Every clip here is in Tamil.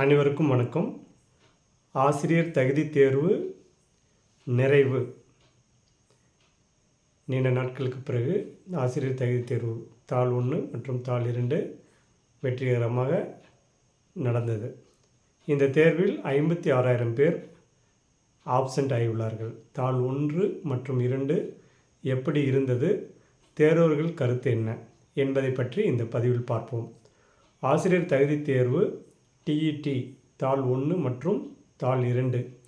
அனைவருக்கும் வணக்கம். ஆசிரியர் தகுதி தேர்வு நிறைவு. நீண்ட நாட்களுக்கு பிறகு ஆசிரியர் தகுதி தேர்வு தாள் ஒன்று மற்றும் தாள் இரண்டு வெற்றிகரமாக நடந்தது. இந்த தேர்வில் ஐம்பத்தி ஆறாயிரம் பேர் ஆப்சண்ட் ஆகியுள்ளார்கள். தாள் ஒன்று மற்றும் இரண்டு எப்படி இருந்தது? தேர்வர்கள் கருத்து என்ன? என்பதை பற்றி இந்த பதிவில் பார்ப்போம். ஆசிரியர் தகுதி தேர்வு டிஇடி தாள் ஒன்று மற்றும் தாள் இரண்டு.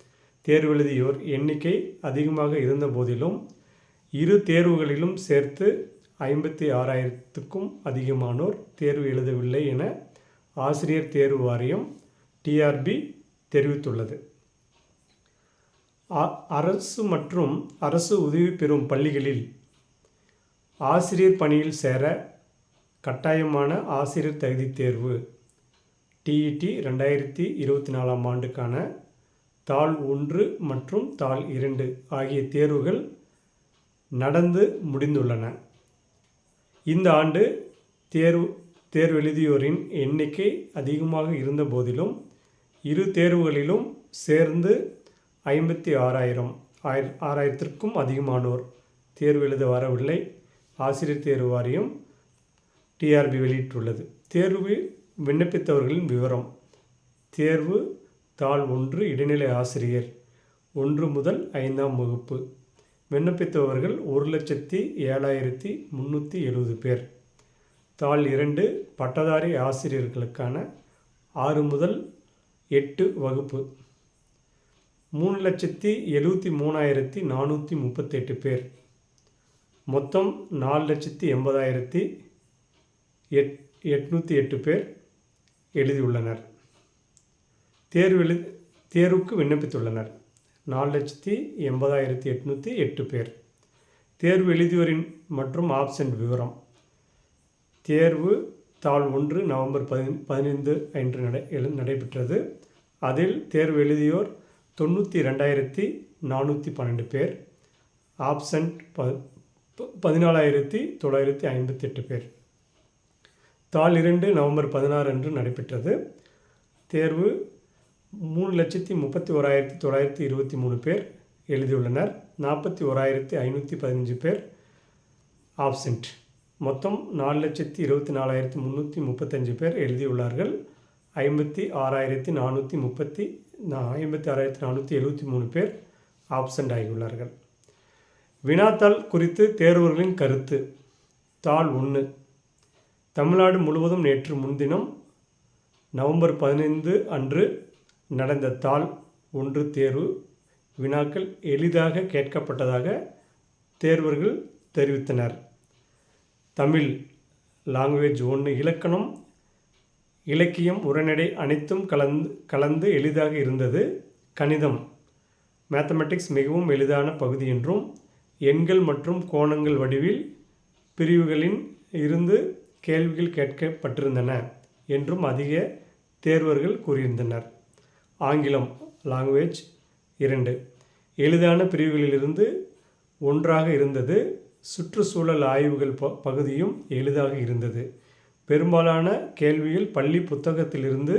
தேர்வு எழுதியோர் எண்ணிக்கை அதிகமாக இருந்த போதிலும் இரு தேர்வுகளிலும் சேர்த்து ஐம்பத்தி ஆறாயிரத்துக்கும் அதிகமானோர் தேர்வு எழுதவில்லை என ஆசிரியர் தேர்வு வாரியம் டிஆர்பி தெரிவித்துள்ளது. அ- அரசு மற்றும் அரசு உதவி பெறும் பள்ளிகளில் ஆசிரியர் பணியில் சேர கட்டாயமான ஆசிரியர் தகுதி தேர்வு. டிஇடி ரெண்டாயிரத்தி இருபத்தி நாலாம் ஆண்டுக்கான தாள் ஒன்று மற்றும் தாள் இரண்டு ஆகிய தேர்வுகள் நடந்து முடிந்துள்ளன. இந்த ஆண்டு தேர்வு தேர்வு எழுதியோரின் எண்ணிக்கை அதிகமாக இருந்த போதிலும் இரு தேர்வுகளிலும் சேர்ந்து ஐம்பத்தி ஆறாயிரம் ஆயிர ஆறாயிரத்திற்கும் அதிகமானோர் தேர்வு எழுத வரவில்லை. ஆசிரியர் தேர்வு வாரியம் டிஆர்பி வெளியிட்டுள்ளது. தேர்வு விண்ணப்பித்தவர்களின் விவரம். தேர்வு தாள் ஒன்று இடைநிலை ஆசிரியர். ஒன்று முதல் ஐந்தாம் வகுப்பு. விண்ணப்பித்தவர்கள் ஒரு லட்சத்தி ஏழாயிரத்தி முந்நூற்றி எழுபது பேர். தாள் இரண்டு பட்டதாரி ஆசிரியர்களுக்கான ஆறு முதல் எட்டு வகுப்பு. மூணு லட்சத்தி எழுபத்தி மூணாயிரத்தி நானூற்றி முப்பத்தெட்டு பேர். மொத்தம் நாலு லட்சத்தி எண்பதாயிரத்தி எட் எட்நூற்றி எட்டு பேர். எழுதியுள்ளனர். தேர்வு தேர்வுக்கு விண்ணப்பித்துள்ளனர். நாலு லட்சத்தி எண்பதாயிரத்தி எட்நூற்றி எட்டு பேர். தேர்வு எழுதியோரின் மற்றும் ஆப்ஷன் விவரம். தேர்வு தாள் ஒன்று நவம்பர் பதி பதினைந்து அன்று நடை எழு- நடைபெற்றது. அதில் தேர்வு எழுதியோர் தொண்ணூற்றி ரெண்டாயிரத்தி நானூற்றி பன்னெண்டு பேர். ஆப்சண்ட் ப ப- பதினாலாயிரத்தி தொள்ளாயிரத்தி ஐம்பத்தெட்டு பேர். தாள் இரண்டு நவம்பர் பதினாறு அன்று நடைபெற்றது. தேர்வு மூணு லட்சத்தி முப்பத்தி ஓராயிரத்தி தொள்ளாயிரத்தி இருபத்தி மூணு பேர் எழுதியுள்ளனர். நாற்பத்தி ஓராயிரத்தி ஐநூற்றி பதினஞ்சு பேர் ஆப்சண்ட் மொத்தம் நாலு லட்சத்தி இருபத்தி நாலாயிரத்தி முந்நூற்றி முப்பத்தஞ்சு பேர் எழுதியுள்ளார்கள். ஐம்பத்தி ஆறாயிரத்தி நானூற்றி முப்பத்தி நா- ஐம்பத்தி ஆறாயிரத்தி நானூற்றி எழுபத்தி மூணு பேர் ஆப்சண்ட் ஆகியுள்ளார்கள். வினாத்தாள் குறித்து தேர்வர்களின் கருத்து. தாள் ஒன்று தமிழ்நாடு முழுவதும் நேற்று முன்தினம் நவம்பர் பதினைந்து அன்று நடந்த தாள் ஒன்று தேர்வு வினாக்கள் எளிதாக கேட்கப்பட்டதாக தேர்வர்கள் தெரிவித்தனர். தமிழ் லாங்குவேஜ் ஒன்று இலக்கணம் இலக்கியம் உரைநடை அனைத்தும் கலந்து கலந்து எளிதாக இருந்தது. கணிதம் மேத்தமெட்டிக்ஸ் மிகவும் எளிதான பகுதி என்றும் எண்கள் மற்றும் கோணங்கள் வடிவில் பிரிவுகளின் இருந்து கேள்விகள் கேட்கப்பட்டிருந்தன என்றும் அதிக தேர்வர்கள் கூறியிருந்தனர். ஆங்கிலம் லாங்குவேஜ் இரண்டு. எளிதான பிரிவுகளிலிருந்து ஒன்றாக இருந்தது. சுற்றுச்சூழல் ஆய்வுகள் ப பகுதியும் எளிதாக இருந்தது. பெரும்பாலான கேள்விகள் பள்ளி புத்தகத்திலிருந்து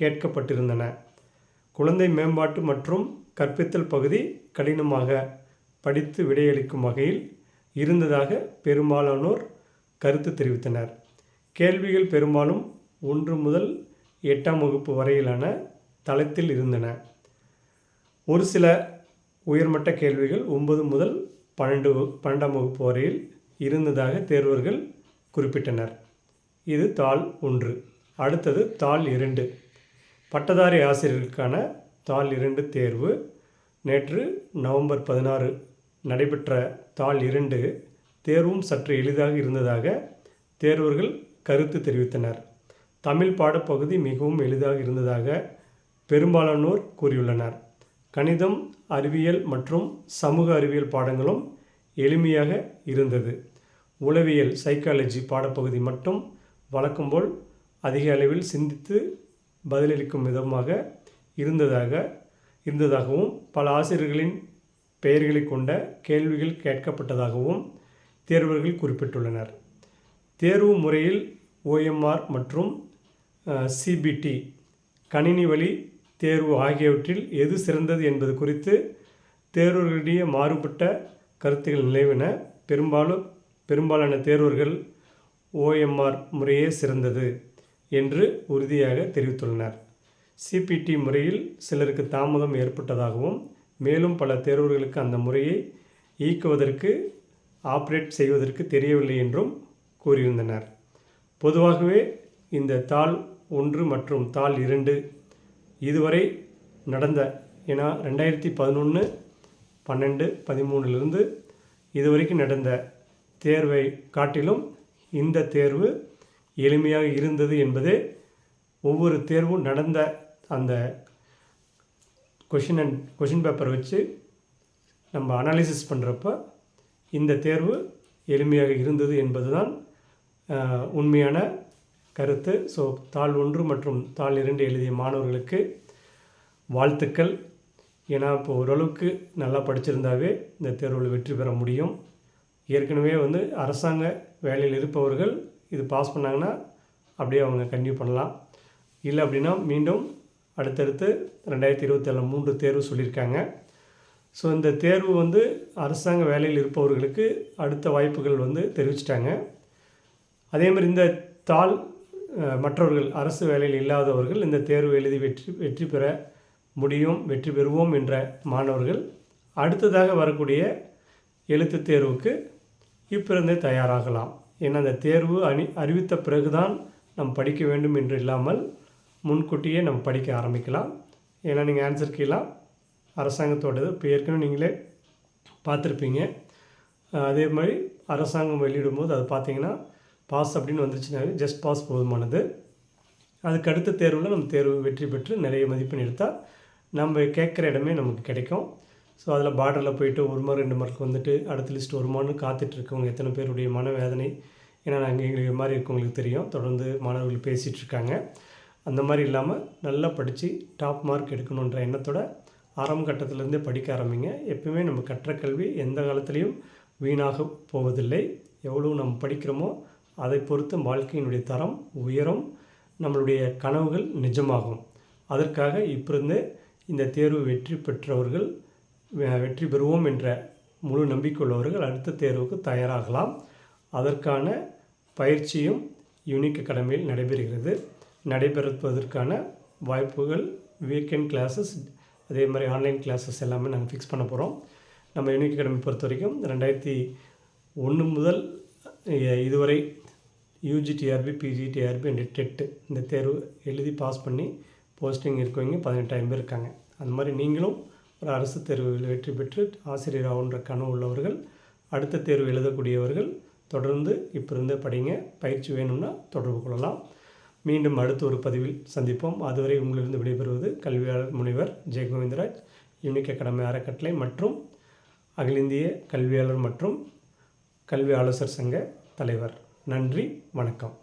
கேட்கப்பட்டிருந்தன. குழந்தை மேம்பாட்டு மற்றும் கற்பித்தல் பகுதி கடினமாக படித்து விடையளிக்கும் வகையில் இருந்ததாக பெரும்பாலானோர் கருத்து தெரிவித்தனர். கேள்விகள் பெரும்பாலும் ஒன்று முதல் எட்டாம் வகுப்பு வரையிலான தளத்தில் இருந்தன. ஒரு சில உயர்மட்ட கேள்விகள் ஒன்பது முதல் பன்னெண்டு வகு- பன்னெண்டாம் வகுப்பு வரையில் இருந்ததாக தேர்வர்கள் குறிப்பிட்டனர். இது தாள் ஒன்று. அடுத்தது தாள் இரண்டு. பட்டதாரி ஆசிரியர்களுக்கான தாள் இரண்டு தேர்வு. நேற்று நவம்பர் பதினாறு நடைபெற்ற தாள் இரண்டு தேர்வும் சற்று எளிதாக இருந்ததாக தேர்வர்கள் கருத்து தெரிவித்தனர். தமிழ் பாடப்பகுதி மிகவும் எளிதாக இருந்ததாக பெரும்பாலானோர் கூறியுள்ளனர். கணிதம் அறிவியல் மற்றும் சமூக அறிவியல் பாடங்களும் எளிமையாக இருந்தது. உளவியல் சைக்காலஜி பாடப்பகுதி மட்டும் வழக்கம்போல் அதிக அளவில் சிந்தித்து பதிலளிக்கும் விதமாக இருந்ததாக இருந்ததாகவும் பல ஆசிரியர்களின் பெயர்களை கொண்ட கேள்விகள் கேட்கப்பட்டதாகவும் தேர்வர்கள் குறிப்பிட்டுள்ளனர். தேர்வு முறையில் ஓஎம்ஆர் மற்றும் சிபிடி கணினி வழி தேர்வு ஆகியவற்றில் எது சிறந்தது என்பது குறித்து தேர்வர்களிடையே மாறுபட்ட கருத்துகள் நிலவின. பெரும்பாலும் பெரும்பாலான தேர்வர்கள் ஓஎம்ஆர் முறையே சிறந்தது என்று உறுதியாக தெரிவித்துள்ளனர். சிபிடி முறையில் சிலருக்கு தாமதம் ஏற்பட்டதாகவும் மேலும் பல தேர்வர்களுக்கு அந்த முறையை இயக்குவதற்கு ஆப்ரேட் செய்வதற்கு தெரியவில்லை என்றும் கூறியிருந்தனர். பொதுவாகவே இந்த தாள் ஒன்று மற்றும் தாள் இரண்டு இதுவரை நடந்த ஏன்னா ரெண்டாயிரத்தி பதினொன்று பன்னெண்டு பதிமூணுலேருந்து இதுவரைக்கும் நடந்த தேர்வை காட்டிலும் இந்த தேர்வு எளிமையாக இருந்தது என்பதே ஒவ்வொரு தேர்வும் நடந்த அந்த கொஷின் அண்ட் கொஷின் பேப்பர் வச்சு நம்ம அனாலிசிஸ் பண்ணுறப்ப இந்த தேர்வு எளிமையாக இருந்தது என்பது தான் உண்மையான கருத்து. ஸோ தாள் ஒன்று மற்றும் தாள் இரண்டு எழுதிய மாணவர்களுக்கு வாழ்த்துக்கள். ஏன்னா இப்போ ஓரளவுக்கு நல்லா படிச்சிருந்தாவே இந்த தேர்வில் வெற்றி பெற முடியும். ஏற்கனவே வந்து அரசாங்க வேலையில் இருப்பவர்கள் இது பாஸ் பண்ணாங்கன்னா அப்படியே அவங்க கன்டினியூ பண்ணலாம். இல்லை அப்படின்னா மீண்டும் அடுத்தடுத்து ரெண்டாயிரத்தி இருபத்தேழு மூன்று தேர்வு சொல்லியிருக்காங்க. ஸோ இந்த தேர்வு வந்து அரசாங்க வேலையில் இருப்பவர்களுக்கு அடுத்த வாய்ப்புகள் வந்து தெரிவிச்சிட்டாங்க. அதே மாதிரி இந்த தாள் மற்றவர்கள் அரசு வேலையில் இல்லாதவர்கள் இந்த தேர்வு எழுதி வெற்றி வெற்றி பெற முடியும் வெற்றி பெறுவோம் என்ற மாணவர்கள் அடுத்ததாக வரக்கூடிய எழுத்து தேர்வுக்கு இப்பிறந்தே தயாராகலாம். ஏன்னா அந்த தேர்வு அணி அறிவித்த பிறகுதான் நம் படிக்க வேண்டும் என்று இல்லாமல் முன்கூட்டியே நம்ம படிக்க ஆரம்பிக்கலாம். ஏன்னா நீங்கள் ஆன்சர் கீழாம் அரசாங்கத்தோடது இப்போ ஏற்கனவே நீங்களே பார்த்துருப்பீங்க. அதே மாதிரி அரசாங்கம் வெளியிடும்போது அது பார்த்திங்கன்னா பாஸ் அப்படின்னு வந்துருச்சுனாவே ஜஸ்ட் பாஸ் போதுமானது. அதுக்கு அடுத்த தேர்வில் நம்ம தேர்வு வெற்றி பெற்று நிறைய மதிப்பெண் எடுத்தால் நம்ம கேட்குற இடமே நமக்கு கிடைக்கும். ஸோ அதில் பார்டரில் போயிட்டு ஒரு மார்க் ரெண்டு மார்க் வந்துட்டு அடுத்த லிஸ்ட் ஒரு காத்துட்டு காத்துட்ருக்கவங்க எத்தனை பேருடைய மனவேதனை? ஏன்னா நாங்கள் எங்களுக்கு மாதிரி இருக்கவங்களுக்கு தெரியும். தொடர்ந்து மாணவர்கள் பேசிகிட்டு இருக்காங்க. அந்த மாதிரி இல்லாமல் நல்லா படித்து டாப் மார்க் எடுக்கணுன்ற எண்ணத்தோட ஆரம்ப கட்டத்திலேருந்தே படிக்க ஆரம்பிங்க. எப்பவுமே நம்ம கற்ற கல்வி எந்த காலத்துலேயும் வீணாக போவதில்லை. எவ்வளோ நம்ம படிக்கிறோமோ அதை பொறுத்து வாழ்க்கையினுடைய தரம் உயரும் நம்மளுடைய கனவுகள் நிஜமாகும். அதற்காக இப்பிருந்தே இந்த தேர்வு வெற்றி பெற்றவர்கள் வெற்றி பெறுவோம் என்ற முழு நம்பிக்கை உள்ளவர்கள் அடுத்த தேர்வுக்கு தயாராகலாம். அதற்கான பயிற்சியும் யூனிக் அகாடமியில் நடைபெறுகிறது. நடைபெறுவதற்கான வாய்ப்புகள் வீக்கெண்ட் கிளாஸஸ் அதே மாதிரி ஆன்லைன் கிளாஸஸ் எல்லாமே நாங்கள் ஃபிக்ஸ் பண்ண போகிறோம் நம்ம யூனிக் அகாடமி பொறுத்த வரைக்கும் ரெண்டாயிரத்தி ஒன்று முதல் இதுவரை யூஜிடிஆர்பி பிஜிடிஆர்பி அண்ட் டெட்டு இந்த தேர்வு எழுதி பாஸ் பண்ணி போஸ்டிங் இருக்கவங்க பதினெட்டாயிரம் பேர் இருக்காங்க. அந்த மாதிரி நீங்களும் ஒரு அரசு தேர்வுகளில் வெற்றி பெற்று ஆசிரியர் ஆகுன்ற கனவு உள்ளவர்கள் அடுத்த தேர்வு எழுதக்கூடியவர்கள் தொடர்ந்து இப்போ இருந்தே படிங்க. பயிற்சி வேணும்னா தொடர்பு கொள்ளலாம். மீண்டும் அடுத்த ஒரு பதிவில் சந்திப்போம். அதுவரை உங்களிருந்து விடைபெறுவது கல்வியாளர் முனைவர் ஜெயகோவிந்தராஜ். யூனிக் அகாடமி அறக்கட்டளை மற்றும் அகில இந்திய கல்வியாளர் மற்றும் கல்வி ஆலோசர் சங்க தலைவர். நன்றி வணக்கம்.